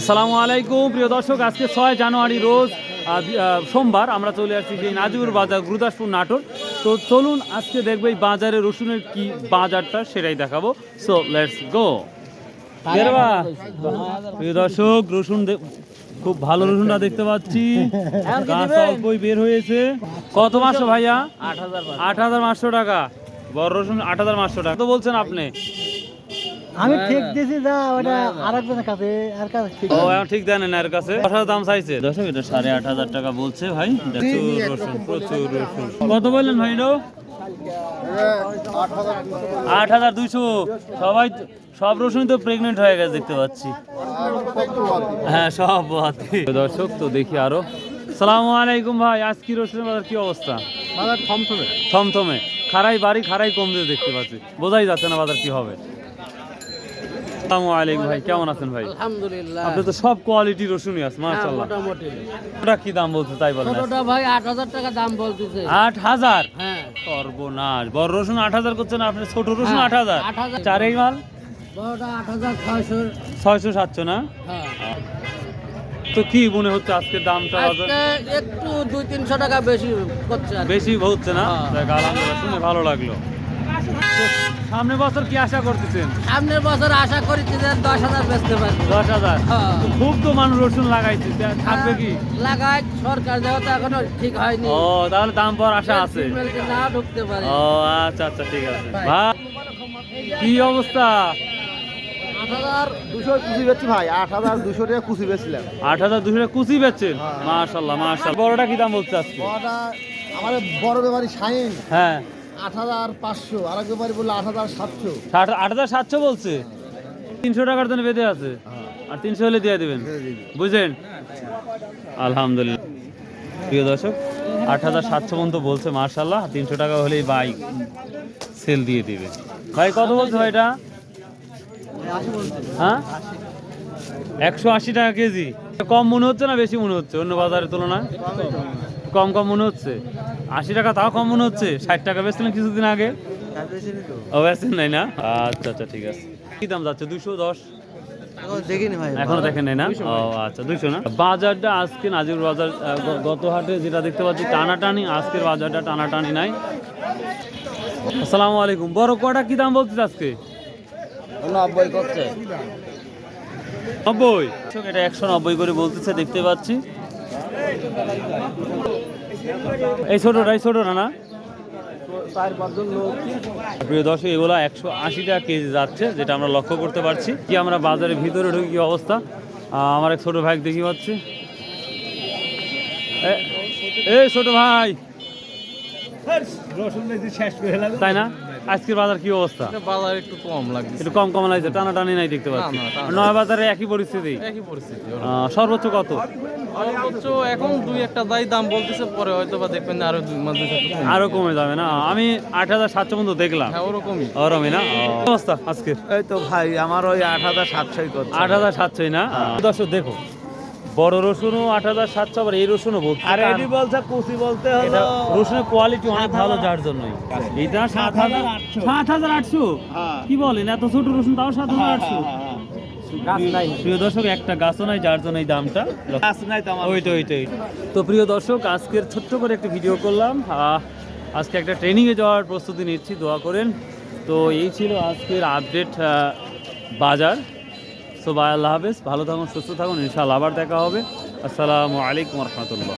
আসসালামু আলাইকুম প্রিয় দর্শক আজকে ছয় জানুয়ারি রোজ সোমবার আমরা চলে আসছি সেই নাজিবুর বাজার গুরুদাসপুর নাটোর। তো চলুন আজকে দেখবে এই বাজারে রসুনের কি বাজারটা সেটাই দেখাবো। সো লেটস গো প্রিয় দর্শক রসুন খুব ভালো রসুনটা দেখতে পাচ্ছি। গাছ অল্পই বের হয়েছে। কত মাসো ভাইয়া? আট হাজার পাঁচশো টাকা। বড় রসুন আট হাজার পাঁচশো টাকা। তো বলছেন আপনি? আমি ঠিক দিয়েছি যা ওটা আরেকজনের কাছে আর কাছে ঠিক ও এখন ঠিক দেন না এর কাছে। দাম চাইছে? দর্শক এটা সাড়ে আট হাজার টাকা বলছে ভাই। প্রচুর রসুন প্রচুর রসুন। কত বললেন ভাই আট হাজার দুইশো। সবাই সব রসুন তো প্রেগনেন্ট হয়ে গেছে দেখতে পাচ্ছি। হ্যাঁ সব দর্শক তো দেখি আরও। সালামু আলাইকুম ভাই আজ কি রসুনের বাজার কি অবস্থা? বাজার থমথমে। থমথমে। খারাই বাড়ি খারাই কম দিয়ে দেখতে পাচ্ছি। বোঝাই যাচ্ছে না বাজার কি হবে। আসসালামু আলাইকুম ভাই কেমন আছেন ভাই? আলহামদুলিল্লাহ। আপনি তো সব কোয়ালিটি রসুনই আছে মাশাআল্লাহ। মোটামুটি। ওটা কি দাম বলছে তাই বলেন। ছোটটা ভাই আট হাজার টাকা দাম বলতেছে। আট হাজার? হ্যাঁ। সর্বনাশ বড় রসুন আট হাজার করছেন আপনি ছোট রসুন হ্যাঁ, মাল? বড়টা না? হ্যাঁ। তো কি মনে হচ্ছে আজকের দামটা একটু দুই তিনশো টাকা বেশি হচ্ছে না? হ্যাঁ। আলহামদুলিল্লাহ শুনে ভালো লাগল। সামনের বছর কি আশা করতেছেন? সামনের বছর আশা করছি যে দশ হাজার বেচতে পারব। দশ হাজার? হ্যাঁ। খুব তো মানুষ রসুন লাগাইছে থাকবে কি? লাগাই সরকার দেওয়া তো এখনও ঠিক হয়নি। ও তাহলে দাম পাওয়ার আশা আছে। না ঢুকতে পারে। ও আচ্ছা আচ্ছা ঠিক আছে। ভাই। কি অবস্থা? আট হাজার দুশো কুচি বেচছি ভাই আট হাজার দুশো টাকা কুচি বেচছিলাম। আট হাজার দুশো টাকা কুচি বেচছেন? মাশাল্লাহ মাশাল্লাহ বড়টা কি দাম বলছে আজকে? বড়টা আমাদের বড় ব্যাপারী শাইন হ্যাঁ। আট হাজার পাঁচশো আর বলল আট হাজার সাতশো। আট হাজার সাতশো বলছে? তিনশো টাকার জন্য বেঁধে আছে। আর তিনশো হলে দিয়ে দেবেন। বুঝলেন? আলহামদুলিল্লাহ। প্রিয় দর্শক আট হাজার সাতশো পর্যন্ত বলছে মার্শাল্লাহ তিনশো টাকা হলেই বাইক সেল দিয়ে দিবে। ভাই কত বলছে ভাই এটা? হ্যাঁ? একশো আশি টাকা কেজি। কম মনে হচ্ছে না বেশি মনে হচ্ছে? অন্য বাজারের তুলনায়? কম কম মনে হচ্ছে। আশি টাকা তাও কম মনে হচ্ছে ষাট টাকা বেচছিলেন কিছুদিন আগে। ও নাই না? আচ্ছা আচ্ছা ঠিক আছে। কি দাম যাচ্ছে? দুশো? দশ দেখিনি এখনও দেখেন নাই না? ও আচ্ছা দুইশো না? বাজারটা আজকে নাজির বাজার গত হাটে যেটা দেখতে পাচ্ছি টানাটানি আজকের বাজারটা টানাটানি নাই। আসসালামু আলাইকুম। বড় কটা কি দাম বলছিস আজকে? নব্বই করছে। নব্বই? এটা একশো নব্বই করে বলতেছে দেখতে পাচ্ছি। এই ছোটটা এই ছোটটা না? চার পাঁচজন লোক প্রিয় দর্শক এগুলো একশো আশি টাকা কেজি যাচ্ছে যেটা আমরা লক্ষ্য করতে পারছি। কি আমরা বাজারের ভিতরে ঢুকি কি অবস্থা? আমার এক ছোট ভাই দেখি পাচ্ছি। এ- এই ছোট ভাই! তাই না? আজকের বাজার কি অবস্থা? বাজার একটু কম লাগছে একটু কম কম লাগছে টানাটানি নাই দেখতে পাচ্ছি। নয় বাজারে একই পরিস্থিতি? একই পরিস্থিতি সর্বোচ্চ কত? সর্বোচ্চ এখন দুই একটা দাই দাম বলতেছে পরে হয়তো বা দেখবেন আরও দুই মাস দুই। আরও কমে যাবে না? আমি আট হাজার সাতশো পর্যন্ত দেখলাম। হ্যাঁ ওরকমই। ওরমই না? অবস্থা আজকে এই তো ভাই আমার ওই আট হাজার সাতশোই আট হাজার সাতশোই না? দর্শক দেখো বড় রসুনও আট হাজার সাতশো আবার এই রসুনও বলছে আর এটি বলছে কুচি বলতে হলো। রসুনের কোয়ালিটি অনেক ভালো যার জন্যই। এটা সাত হাজার সাত হাজার আটশো? হ্যাঁ। কি বলেন এত ছোট রসুন তাও সাত হাজার আটশো? নাই। প্রিয় দর্শক একটা গাছও নাই যার জন্য এই দামটা। গাছ তো ওইটা ওইটাই তো প্রিয় দর্শক আজকের ছোট্ট করে একটা ভিডিও করলাম। আজকে একটা ট্রেনিংয়ে যাওয়ার প্রস্তুতি নিচ্ছি দোয়া করেন। তো এই ছিল আজকের আপডেট বাজার। সো বাই আল্লাহ হাফেজ। ভালো থাকুন, সুস্থ থাকুন, ইনশাআল্লাহ আবার দেখা হবে। আসসালামু আলাইকুম রহমতুল্লাহ।